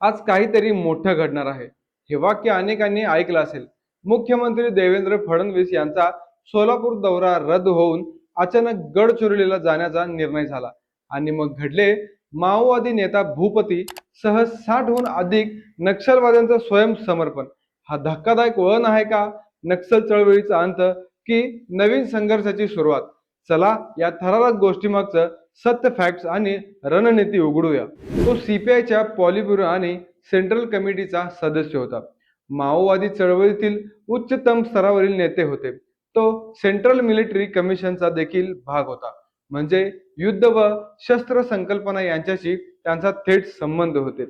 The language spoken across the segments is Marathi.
आज काहीतरी मोठं घडणार आहे. हे वाक्य अनेकांनी ऐकलं असेल. मुख्यमंत्री देवेंद्र फडणवीस यांचा सोलापूर दौरा रद्द होऊन अचानक गडचिरोलीला जाण्याचा निर्णय झाला. आणि मग घडले माओवादी नेता भूपती सह साठहून अधिक नक्षलवाद्यांचं स्वयंसमर्पण हा धक्कादायक वळण आहे का? नक्षल चळवळीचा अंत की नवीन संघर्षाची सुरुवात? चला या थरारक गोष्टीमागचं सत्य फॅक्ट्स आणि रणनीती उघडूया. तो सीपीआयच्या पॉलिब्युरो आणि सेंट्रल कमिटीचा सदस्य होता. माओवादी चळवळीतील उच्चतम स्तरावरील नेते होते. तो सेंट्रल मिलिटरी कमिशनचा देखील भाग होता. म्हणजे युद्ध व शस्त्र संकल्पना यांच्याशी त्यांचा थेट संबंध होते.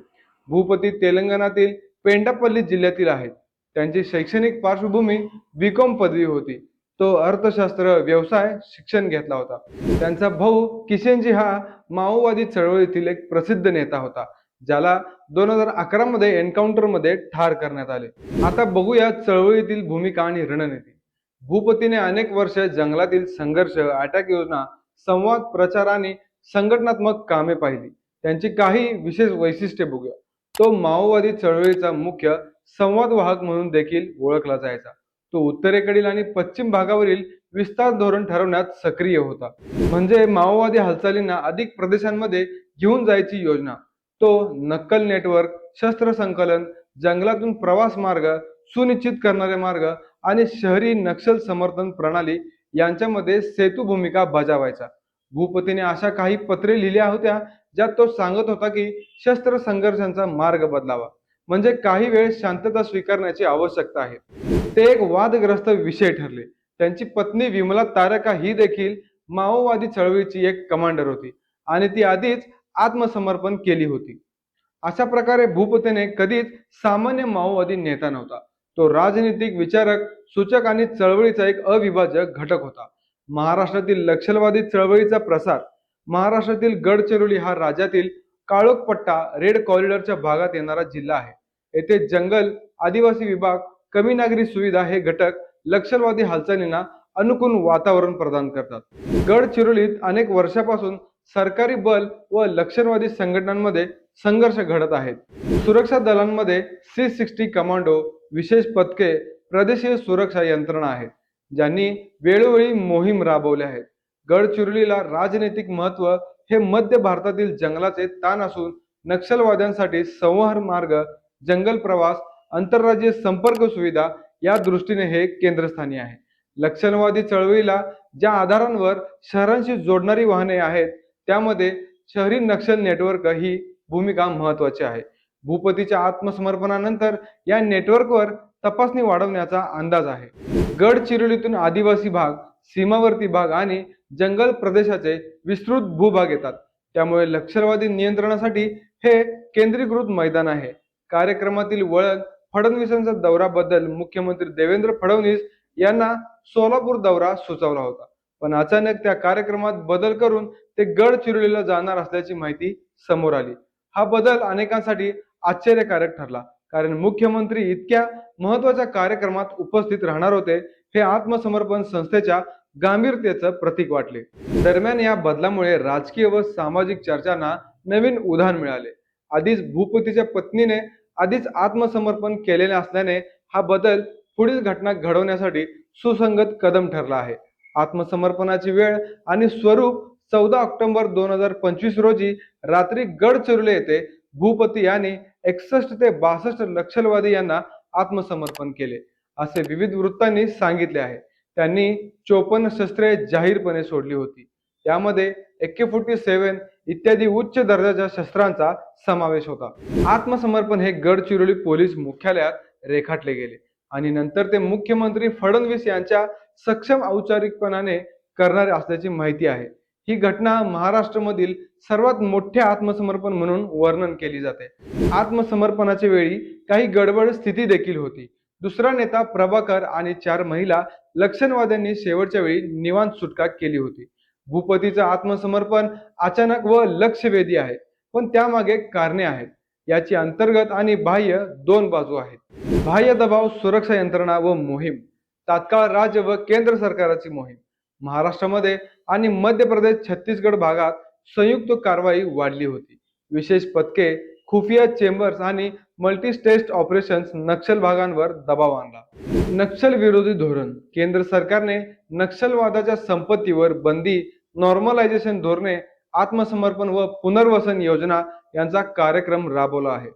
भूपती तेलंगणातील पेंडापल्ली जिल्ह्यातील आहेत. त्यांची शैक्षणिक पार्श्वभूमी बीकॉम पदवी होती. तो अर्थशास्त्र व्यवसाय शिक्षण घेतला होता. त्यांचा भाऊ किशनजी हा माओवादी चळवळीतील एक प्रसिद्ध नेता होता ज्याला दोन हजार अकरा मध्ये एन्काउंटरमध्ये ठार करण्यात आले. आता बघूया चळवळीतील भूमिका आणि रणनीती. भूपतीने अनेक वर्ष जंगलातील संघर्ष अटॅक योजना संवाद प्रचार आणि संघटनात्मक कामे पाहिली. त्यांची काही विशेष वैशिष्ट्ये बघूया. तो माओवादी चळवळीचा मुख्य संवादवाहक म्हणून देखील ओळखला जायचा. तो उत्तरेकडील आणि पश्चिम भागावरील विस्तार धोरण ठरवण्यात सक्रिय होता. म्हणजे माओवादी हालचालींना अधिक प्रदेशांमध्ये घेऊन जायची योजना. तो नक्कल नेटवर्क शस्त्र संकलन जंगलातून प्रवास मार्ग सुनिश्चित करणारे मार्ग आणि शहरी नक्षल समर्थन प्रणाली यांच्यामध्ये सेतू भूमिका बजावायचा. भूपतीने अशा काही पत्रे लिहिल्या होत्या ज्यात तो सांगत होता की शस्त्र संघर्षांचा मार्ग बदलावा. म्हणजे काही वेळ शांतता स्वीकारण्याची आवश्यकता आहे. ते एक वादग्रस्त विषय ठरले. त्यांची पत्नी विमला तारका ही देखील माओवादी चळवळीची एक कमांडर होती आणि ती आधीच आत्मसमर्पण केली होती. अशा प्रकारे भूपतेने कधीच सामान्य माओवादी नेता नव्हता. तो राजनीतिक विचारक सूचक आणि चळवळीचा एक अविभाजक घटक होता. महाराष्ट्रातील नक्षलवादी चळवळीचा प्रसार महाराष्ट्रातील गडचिरोली हा राज्यातील काळोख पट्टा रेड कॉरिडॉरच्या भागात येणारा जिल्हा आहे. येथे जंगल आदिवासी विभाग कमी नागरी सुविधा हे घटक नक्षलवादी हालचालींना अनुकूल वातावरण प्रदान करतात. गडचिरोलीत अनेक वर्षापासून सरकारी बल व नक्षलवादी संघटनांमध्ये संघर्ष घडत आहेत. सुरक्षा दलांमध्ये सी सिक्स्टी कमांडो विशेष पथके प्रदेशीय सुरक्षा यंत्रणा आहेत ज्यांनी वेळोवेळी मोहीम राबवल्या आहेत. गडचिरोलीला राजनैतिक महत्त्व हे मध्य भारतातील जंगलाचे ताण असून नक्षलवाद्यांसाठी संवहन मार्ग जंगल प्रवास आंतरराज्यीय संपर्क सुविधा या दृष्टीने हे केंद्रस्थानी आहे. लक्षणवादी चळवळीला ज्या आधारांवर शहरांशी जोडणारी वाहने आहेत त्यामध्ये शहरी नक्षल नेटवर्क ही भूमिका महत्वाची आहे. भूपतीच्या आत्मसमर्पणानंतर या नेटवर्कवर तपासणी वाढवण्याचा अंदाज आहे. गडचिरोलीतून आदिवासी भाग सीमावर्ती भाग आणि जंगल प्रदेशाचे विस्तृत भूभाग येतात. त्यामुळे नक्षलवादी नियंत्रणासाठी हे केंद्रीकृत मैदान आहे. कार्यक्रमातील वळण फडणवीसांचा दौऱ्याबद्दल मुख्यमंत्री देवेंद्र फडणवीस यांना सोलापूर दौरा सुचवला होता. पण अचानक त्या कार्यक्रमात बदल करून ते गडचिरोलीला जाणार असल्याची माहिती समोर आली. हा बदल अनेकांसाठी आश्चर्यकारक ठरला. कारण मुख्यमंत्री इतक्या महत्त्वाच्या कार्यक्रमात उपस्थित राहणार होते हे आत्मसमर्पण संस्थेच्या गांभीर्यतेचं प्रतीक वाटले. दरम्यान या बदलामुळे राजकीय व सामाजिक चर्चांना नवीन उधाण मिळाले. आधीच भूपतीच्या पत्नीने आधीच आत्मसमर्पण केलेले असल्याने हा बदल पुढील घटना घडवण्यासाठी सुसंगत कदम ठरला आहे. आत्मसमर्पणाची वेळ आणि स्वरूप चौदा ऑक्टोबर दोन हजार पंचवीस रोजी रात्री गडचिरोली येथे भूपती यांनी एकसष्ट ते बासष्ट नक्षलवादी यांना आत्मसमर्पण केले असे विविध वृत्तांनी सांगितले आहे. त्यांनी चोपन्न शस्त्रे जाहीरपणे सोडली होती. त्यामध्ये एके फोर्टी सेव्हन इत्यादी उच्च दर्जाच्या शस्त्रांचा समावेश होता. आत्मसमर्पण हे गडचिरोली पोलीस मुख्यालयात रेखाटले गेले आणि नंतर ते मुख्यमंत्री फडणवीस यांच्या सक्षम औपचारिकपणाने करणारे असल्याची माहिती आहे. ही घटना महाराष्ट्रामधील सर्वात मोठे आत्मसमर्पण म्हणून वर्णन केली जाते. आत्मसमर्पणाच्या वेळी काही गडबड स्थिती देखील होती. दुसरा नेता प्रभाकर आणि चार महिला लक्षणवाद्यांनी शेवटच्या वेळी निवांत सुटका केली होती. भूपतीचं आत्मसमर्पण अचानक व लक्षवेधी आहे. पण त्यामागे कारणे आहेत. याची अंतर्गत आणि बाह्य दोन बाजू आहेत. बाह्य दबाव सुरक्षा यंत्रणा व मोहीम. तात्काळ राज्य व केंद्र सरकाराची मोहीम. महाराष्ट्रामध्ये आणि मध्य प्रदेश छत्तीसगड भागात संयुक्त कारवाई वाढली होती. विशेष पथके खुफिया चेंबर्स आणि मल्टी स्टेस्ट ऑपरेशन्स नक्षल भागांवर दबाव आणला. नक्षल विरोधी धोरण. केंद्र सरकारने नक्षलवादाच्या संपत्तीवर बंदी नॉर्मलायझेशन धोरणे आत्मसमर्पण व पुनर्वसन योजना यांचा कार्यक्रम राबवला आहे.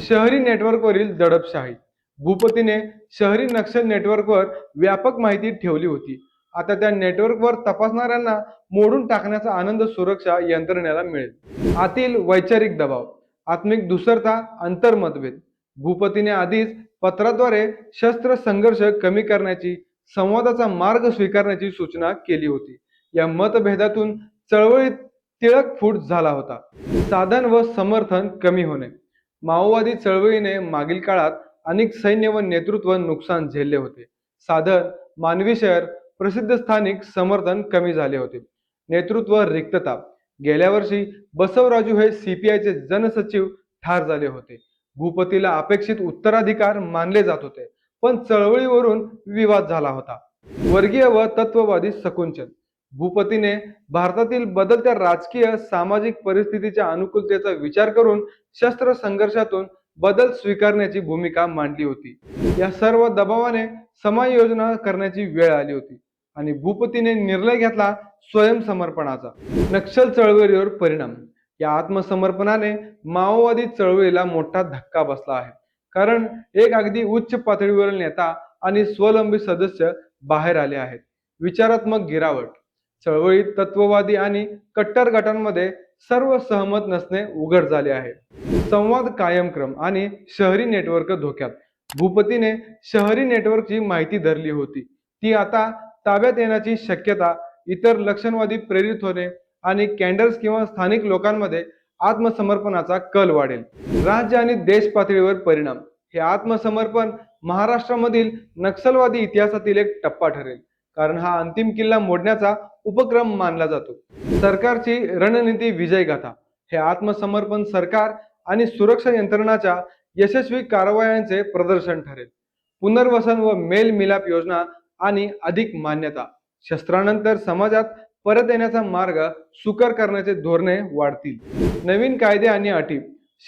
शहरी नेटवर्कवरील दडपशाही. भूपतीने शहरी नक्षल नेटवर्कवर व्यापक माहिती ठेवली होती. आता त्या नेटवर्कवर तपासणाऱ्यांना मोडून टाकण्याचा आनंद सुरक्षा यंत्रणेला मिळेल. आतील वैचारिक दबाव आत्मिक दुसरता अंतर्मतभेद भूपतीने आधीच पत्राद्वारे शस्त्र संघर्ष कमी करण्याची संवादाचा मार्ग स्वीकारण्याची सूचना केली होती. या मतभेदातून चळवळीत तिळक फूट झाला होता. साधन व समर्थन कमी होणे. माओवादी चळवळीने मागील काळात अनेक सैन्य व नेतृत्व नुकसान झेलले होते. साधन मानवी शहर प्रसिद्ध स्थानिक समर्थन कमी झाले होते. नेतृत्व रिक्तता. गेल्या वर्षी बसवराजू हे सीपीआयचे जनसचिव ठार झाले होते. भूपतीला अपेक्षित उत्तराधिकार मानले जात होते. पण चळवळीवरून विवाद झाला होता. वर्गीय व तत्ववादी सकुंचन भूपतीने भारतातील बदलत्या राजकीय सामाजिक परिस्थितीच्या अनुकूलतेचा विचार करून शस्त्र संघर्षातून बदल स्वीकारण्याची भूमिका मांडली होती. या सर्व दबावाने समायोजना करण्याची वेळ आली होती आणि भूपतीने निर्णय घेतला स्वयंसमर्पणाचा नक्षल चळवळीवर परिणाम. या आत्मसमर्पणाने माओवादी चळवळीला मोठा धक्का बसला आहे. कारण एक अगदी उच्च पातळीवरील नेता आणि स्वलंबी सदस्य बाहेर आले आहेत. विचारात्मक गिरावट. चळवळीत तत्ववादी आणि कट्टर गटांमध्ये सर्व सहमत नसणे उघड झाले आहे. संवाद कायमक्रम आणि शहरी नेटवर्क धोक्यात. भूपतीने शहरी नेटवर्कची माहिती धरली होती. ती आता ताब्यात येण्याची शक्यता इतर लक्षणवादी प्रेरित होणे आणि कॅन्डर्स किंवा स्थानिक लोकांमध्ये आत्मसमर्पणाचा कल वाढेल. राज्य आणि देश पातळीवर परिणाम. हे आत्मसमर्पण महाराष्ट्रामधील नक्षलवादी इतिहासातील एक टप्पा ठरेल. कारण हा अंतिम किल्ला मोडण्याचा उपक्रम मानला जातो. सरकारची रणनीती विजय गाथा हे आत्मसमर्पण सरकार आणि सुरक्षा यंत्रणाच्या यशस्वी कारवायांचे प्रदर्शन ठरेल. पुनर्वसन व मेल मिलाप योजना आणि अधिक मान्यता शस्त्रानंतर समाजात परत येण्याचा मार्ग सुकर करण्याचे धोरणे वाढतील. नवीन कायदे आणि अटी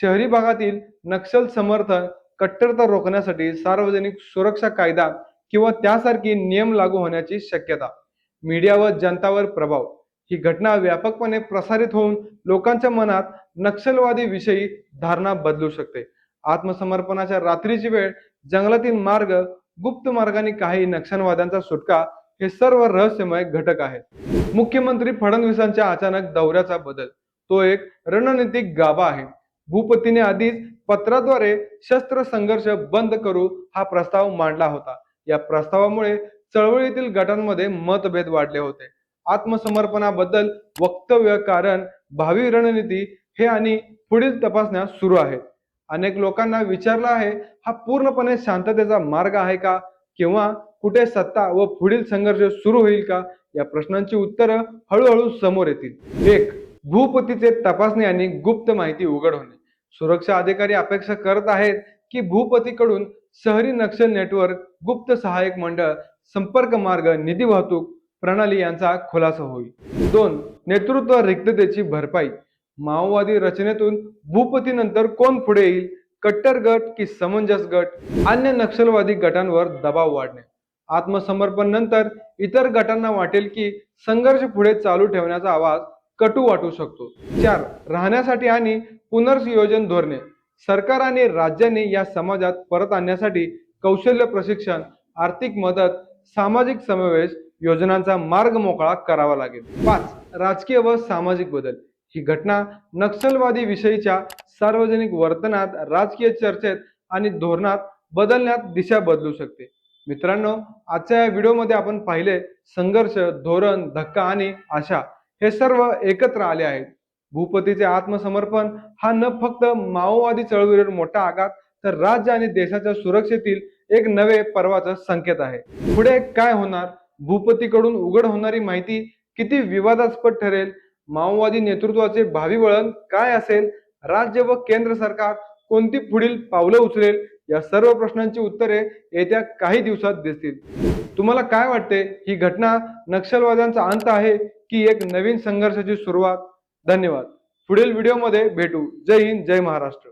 शहरी भागातील नक्षल समर्थन कट्टरता रोखण्यासाठी सार्वजनिक सुरक्षा कायदा किंवा त्यासारखी नियम लागू होण्याची शक्यता. मीडिया व जनतावर प्रभाव. ही घटना व्यापकपणे प्रसारित होऊन लोकांच्या मनात नक्षलवादी विषयी धारणा बदलू शकते. आत्मसमर्पणाच्या रात्रीची वेळ जंगलातील मार्ग गुप्त मार्गाने काही नक्षलवाद्यांचा सुटका हे सर्व रहस्यमय घटक आहेत. मुख्यमंत्री फडणवीसांच्या अचानक दौऱ्याचा बदल. तो एक रणनीतिक गाभा आहे. भूपतीने आधीच पत्राद्वारे शस्त्र संघर्ष बंद करू हा प्रस्ताव मांडला होता. या प्रस्तावामुळे चळवळीतील गटांमध्ये मतभेद वाढले होते. आत्मसमर्पणाबद्दल वक्तव्य कारण भावी रणनीती हे आणि पुढील तपासण्या सुरू आहेत. अनेक लोकांना विचारला आहे हा पूर्णपणे शांततेचा मार्ग आहे का? किंवा कुठे सत्ता व पुढील संघर्ष सुरू होईल का? या प्रश्नांची उत्तरं हळूहळू समोर येतील. एक भूपतीचे तपासणी आणि गुप्त माहिती उघड होणे. सुरक्षा अधिकारी अपेक्षा करत आहेत की भूपतीकडून शहरी नक्षल नेटवर्क गुप्त सहाय्यक मंडळ संपर्क मार्ग निधी वाहतूक प्रणाली यांचा खुलासा होईल. दोन नेतृत्व रिक्ततेची भरपाई. माओवादी रचनेतून भूपतीनंतर कोण पुढे येईल? कट्टर गट की समंजस गट? अन्य नक्षलवादी गटांवर दबाव वाढणे. आत्मसमर्पण नंतर इतर गटांना वाटेल की संघर्ष पुढे चालू ठेवण्याचा आवाज कटू वाटू शकतो. चार राहण्यासाठी आणि पुनर्संयोजन धोरणे. सरकार आणि या समाजात परत आणण्यासाठी कौशल्य प्रशिक्षण आर्थिक मदत सामाजिक समावेश योजनांचा मार्ग मोकळा करावा लागेल. पाच राजकीय व सामाजिक बदल. ही घटना नक्षलवादी विषयीच्या सार्वजनिक वर्तनात राजकीय चर्चेत आणि धोरणात बदलण्यात दिशा बदलू शकते. मित्रांनो आजच्या या व्हिडिओमध्ये आपण पाहिले संघर्ष धोरण धक्का आणि आशा हे सर्व एकत्र आले आहेत. भूपतीचे आत्मसमर्पण हा न फक्त माओवादी चळवळीवर मोठा आघात तर राज्य आणि देशाच्या सुरक्षेतील एक नवे पर्वाचा संकेत आहे. पुढे काय होणार? भूपतीकडून उघड होणारी माहिती किती विवादास्पद ठरेल? माओवादी नेतृत्वाचे भावी वळण काय असेल? राज्य व केंद्र सरकार कोणती पुढील पावलं उचलेल? या सर्व प्रश्नांची उत्तरे येत्या काही दिवसात दिसतील. तुम्हाला काय वाटते? ही घटना नक्षलवाद्यांचा अंत आहे की एक नवीन संघर्षाची सुरुवात? धन्यवाद. पुढील व्हिडिओमध्ये भेटू. जय हिंद जय महाराष्ट्र.